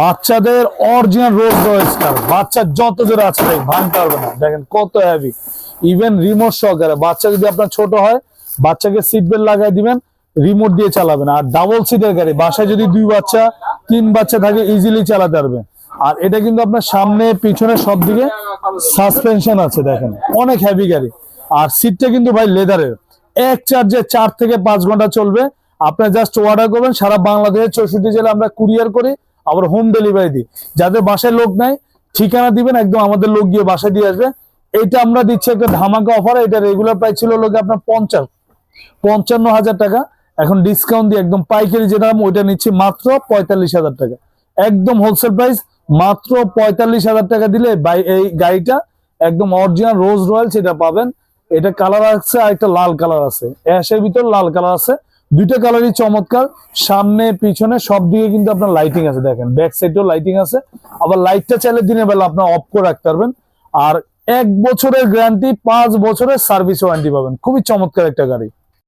বাচ্চাদের অরিজিনাল রোজ রয়েস কার বাচ্চা যত জোরে আছে ভাই, ভাঙতে পারবে না। দেখেন কত হেভি ইভেন রিমোট সহকারে বাচ্চা যদি আপনার ছোট হয়, বাচ্চাকে সিট বেল্ট লাগাই দিবেন রিমোট দিয়ে চালাবেন। আর ডাবল সিটের গাড়ি, বাসায় যদি দুই বাচ্চা, তিন বাচ্চা থাকে ইজিলি চালাতে পারবে। আর এটা কিন্তু আপনার সামনে, পিছনে, সব দিকে সাসপেনশন আছে, দেখেন। অনেক হেভি গাড়ি। আর সিটটা কিন্তু ভাই লেদারের এক চার্জে চার থেকে পাঁচ ঘণ্টা চলবে। আপনার জাস্ট অর্ডার করবেন, সারা বাংলাদেশের চৌষট্টি জেলা আমরা কুরিয়ার করি। আবার হোম ডেলিভারি দিই। যাদের বাসায় লোক নাই, ঠিকানা দিবেন, একদম আমাদের লোক গিয়ে বাসায় দিয়ে আসবে। এটা আমরা দিচ্ছি একটা ধামাকা অফার এটা রেগুলার প্রাইস ছিল লোকে আপনার পঞ্চাশ, পঞ্চান্ন হাজার টাকা। এখন ডিসকাউন্ট দিয়ে একদম পাইকারি যেটা দাম, ওইটা নিচ্ছি মাত্র পঁয়তাল্লিশ হাজার টাকা। একদম হোলসেল প্রাইস মাত্র পঁয়তাল্লিশ হাজার টাকা দিলে এই গাড়িটা একদম অরিজিনাল রোজ রয়্যাল সেটা পাবেন, এটা কালার আছে আর একটা লাল কালার আছে। অ্যাশের ভিতর লাল কালার আছে। দুইটা কালারই চমৎকার। সামনে, পিছনে, সব দিকে কিন্তু আপনার লাইটিং আছে, দেখেন। ব্যাক সাইডেও লাইটিং আছে। আবার লাইটটা চাইলে দিনের বেলা আপনার অফ করে রাখতে পারবেন। আর এক বছরের গ্যারান্টি পাঁচ বছরের সার্ভিস ওয়ারেন্টি পাবেন। খুবই চমৎকার একটা গাড়ি।